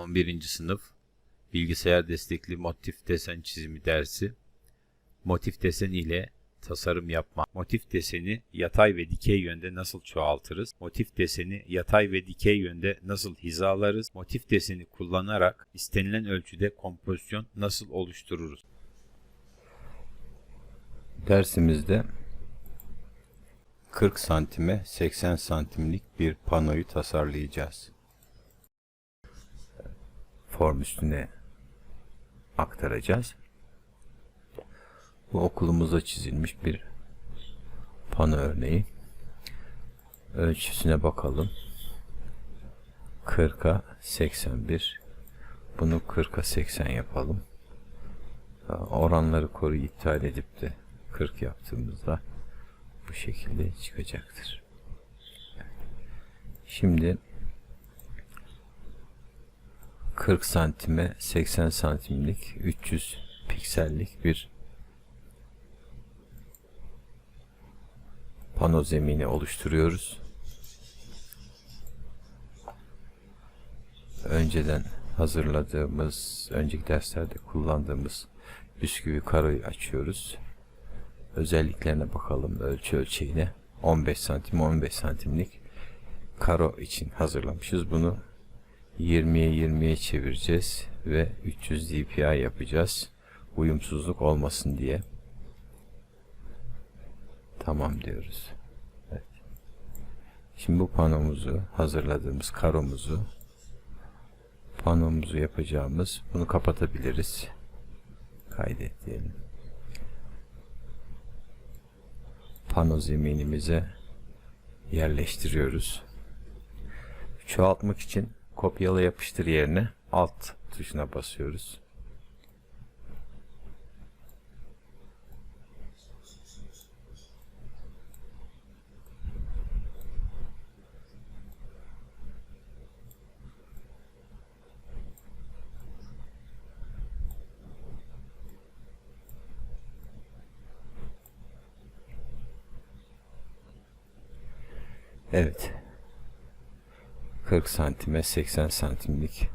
11. sınıf bilgisayar destekli motif desen çizimi dersi. Motif desen ile tasarım yapma. Motif deseni yatay ve dikey yönde nasıl çoğaltırız? Motif deseni yatay ve dikey yönde nasıl hizalarız? Motif deseni kullanarak istenilen ölçüde kompozisyon nasıl oluştururuz? Dersimizde 40 santime 80 santimlik bir panoyu tasarlayacağız. Form üstüne aktaracağız. Bu okulumuzda çizilmiş bir pano örneği. Ölçüsüne bakalım. 40'a 81. Bunu 40'a 80 yapalım. Oranları koru iptal edip de 40 yaptığımızda bu şekilde çıkacaktır. Şimdi 40 santime 80 santimlik 300 piksellik bir pano zemini oluşturuyoruz. Önceden hazırladığımız, önceki derslerde kullandığımız bisküvi karoyu açıyoruz. Özelliklerine bakalım ölçü ölçeğine. 15 santim 15 santimlik karo için hazırlamışız. Bunu 20'ye 20'ye çevireceğiz ve 300 dpi yapacağız. Uyumsuzluk olmasın diye. Tamam diyoruz. Evet. Şimdi bu panomuzu hazırladığımız karomuzu panomuzu yapacağımız bunu kapatabiliriz. Kaydet diyelim. Pano zeminimize yerleştiriyoruz. Çoğaltmak için kopyala yapıştır yerine alt tuşuna basıyoruz. Evet. 40 santime 80 santimlik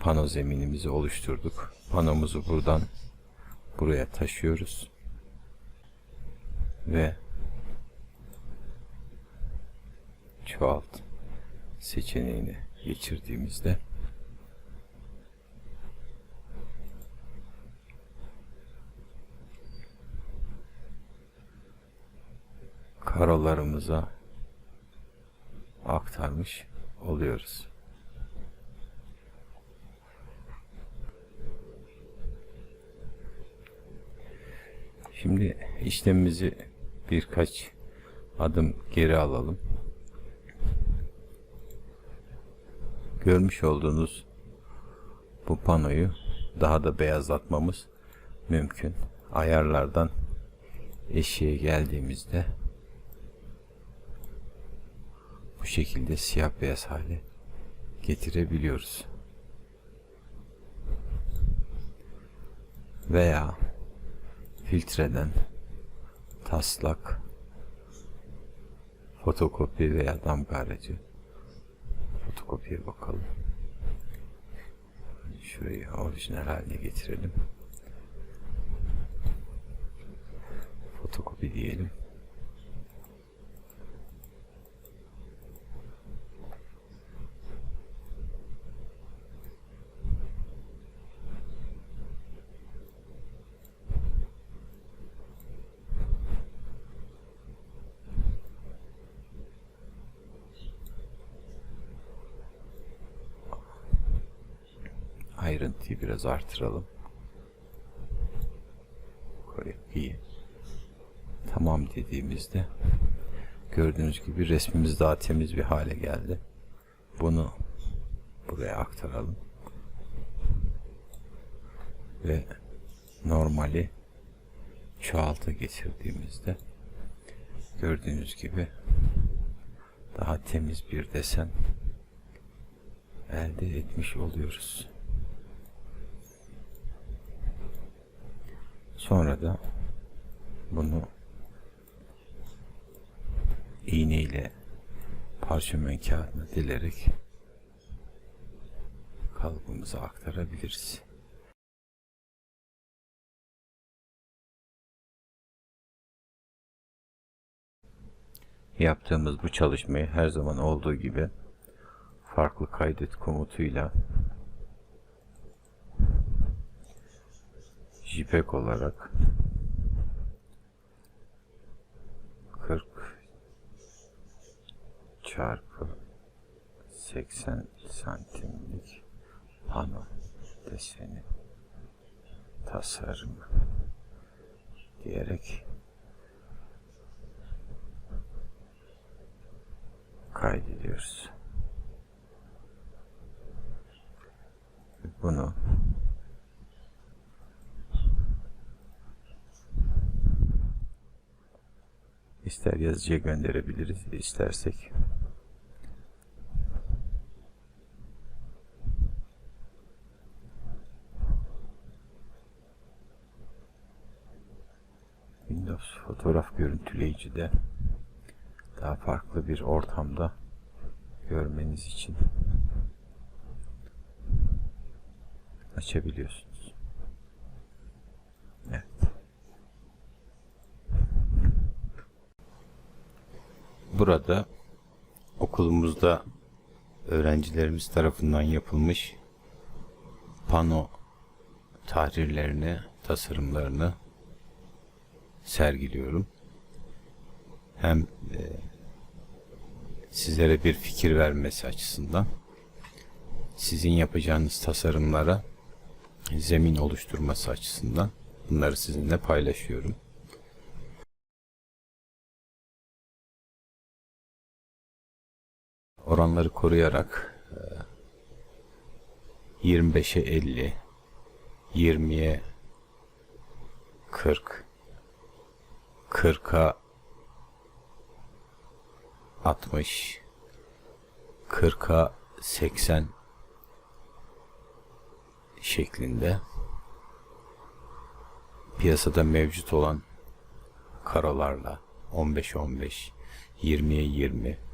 pano zeminimizi oluşturduk. Panomuzu buradan buraya taşıyoruz. Ve çoğalt seçeneğini geçirdiğimizde karolarımıza aktarmış oluyoruz. Şimdi işlemimizi birkaç adım geri alalım. Görmüş olduğunuz bu panoyu daha da beyazlatmamız mümkün. Ayarlardan eşiğe geldiğimizde bu şekilde siyah beyaz hale getirebiliyoruz. Veya filtreden taslak fotokopi veya damga aracı fotokopiye bakalım. Şurayı orijinal haline getirelim. Fotokopi diyelim. Ayrıntıyı biraz artıralım. İyi. Tamam dediğimizde gördüğünüz gibi resmimiz daha temiz bir hale geldi. Bunu buraya aktaralım. Ve normali çoğalta geçirdiğimizde gördüğünüz gibi daha temiz bir desen elde etmiş oluyoruz. Sonra da bunu iğne ile parşömen kağıdına dilerek tasarımımıza aktarabiliriz. Yaptığımız bu çalışmayı her zaman olduğu gibi farklı kaydet komutuyla JPEG olarak 40 çarpı 80 santimlik pano deseni tasarımı diyerek kaydediyoruz. Bunu ister yazıcıya gönderebiliriz istersek Windows fotoğraf görüntüleyicide daha farklı bir ortamda görmeniz için açabiliyorsunuz. Evet. Burada okulumuzda öğrencilerimiz tarafından yapılmış pano tahrirlerini, tasarımlarını sergiliyorum. Hem e, sizlere bir fikir vermesi açısından sizin yapacağınız tasarımlara zemin oluşturması açısından bunları sizinle paylaşıyorum. Oranları koruyarak e, 25'e 50, 20'ye 40, 40'a 60 40'a 80 şeklinde piyasada mevcut olan karolarla 15'e 15 20'ye 20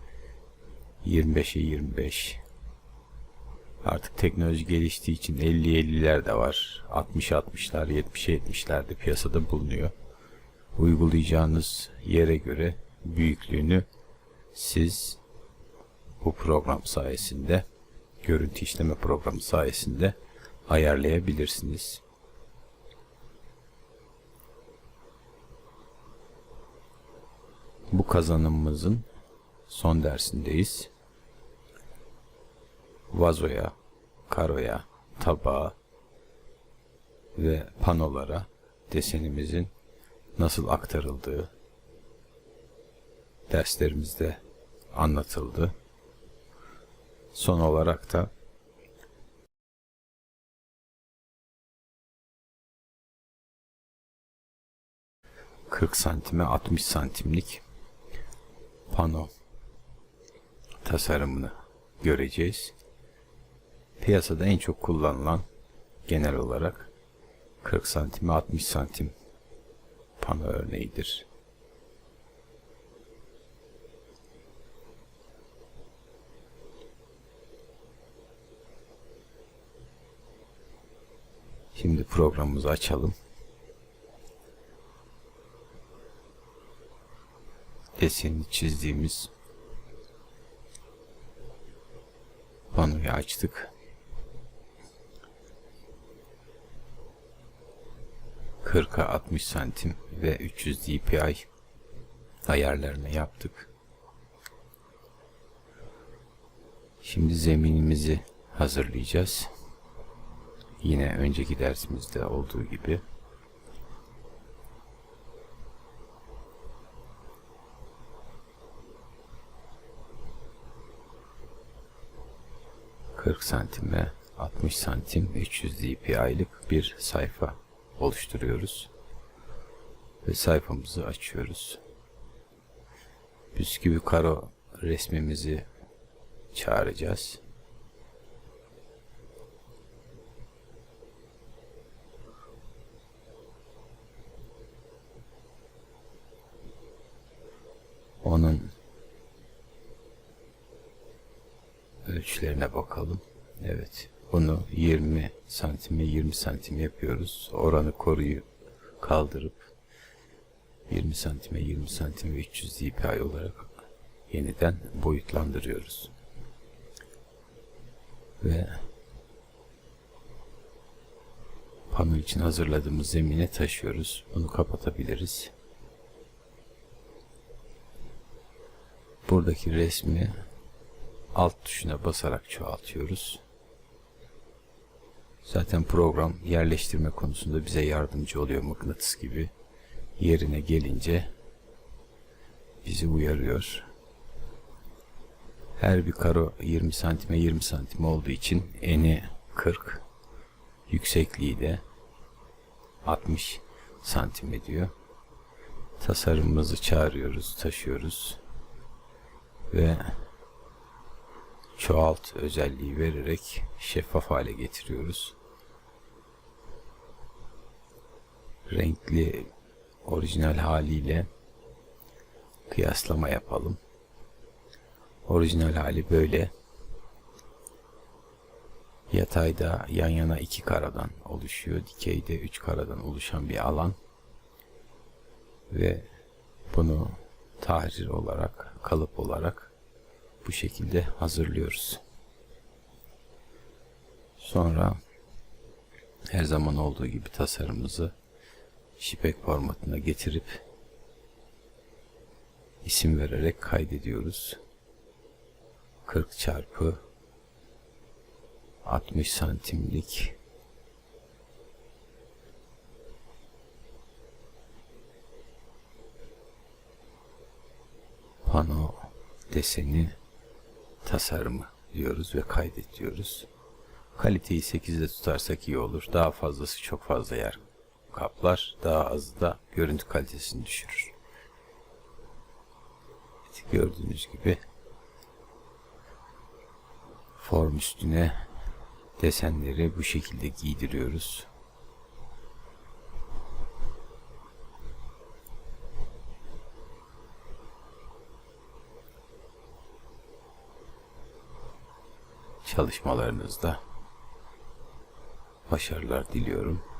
25'e 25 artık teknoloji geliştiği için 50 50'ler de var 60 60'lar 70'e 70'ler de piyasada bulunuyor uygulayacağınız yere göre büyüklüğünü siz bu program sayesinde görüntü işleme programı sayesinde ayarlayabilirsiniz. Bu kazanımımızın son dersindeyiz. Vazoya, karoya, tabağa ve panolara desenimizin nasıl aktarıldığı derslerimizde anlatıldı. Son olarak da ...40 santime 60 santimlik... ...pano... ...tasarımını göreceğiz. Piyasada en çok kullanılan... ...genel olarak... ...40 santime 60 santim... ...pano örneğidir. Şimdi programımızı açalım. Desenini çizdiğimiz panoyu açtık. Kırka 60 santim ve 300 dpi ayarlarını yaptık. Şimdi zeminimizi hazırlayacağız. Yine önceki dersimizde olduğu gibi ...40 santim ve 60 santim 300 dpi'lik bir sayfa oluşturuyoruz. Ve sayfamızı açıyoruz. Bisküvi karo resmimizi çağıracağız. Onun ölçülerine bakalım. Evet. Bunu 20 santime 20 santim yapıyoruz. Oranı koruyu kaldırıp 20 santime 20 santim ve 300 dpi olarak yeniden boyutlandırıyoruz. Ve pano için hazırladığımız zemine taşıyoruz. Bunu kapatabiliriz. Buradaki resmi alt tuşuna basarak çoğaltıyoruz. Zaten program yerleştirme konusunda bize yardımcı oluyor mıknatıs gibi. Yerine gelince bizi uyarıyor. Her bir karo 20 santime 20 santim olduğu için eni 40, yüksekliği de 60 santim ediyor. Tasarımımızı çağırıyoruz, taşıyoruz ve çoğalt özelliği vererek şeffaf hale getiriyoruz. Renkli orijinal haliyle kıyaslama yapalım. Orijinal hali böyle. Yatayda yan yana iki karadan oluşuyor. Dikeyde üç karadan oluşan bir alan. Ve bunu tahrir olarak, kalıp olarak bu şekilde hazırlıyoruz. Sonra her zaman olduğu gibi tasarımımızı şipek formatına getirip isim vererek kaydediyoruz. 40 çarpı 60 santimlik pano deseni tasarımı diyoruz ve kaydet diyoruz. Kaliteyi 8'de tutarsak iyi olur. Daha fazlası çok fazla yer kaplar. Daha azı da görüntü kalitesini düşürür. Gördüğünüz gibi form üstüne desenleri bu şekilde giydiriyoruz. Çalışmalarınızda başarılar diliyorum.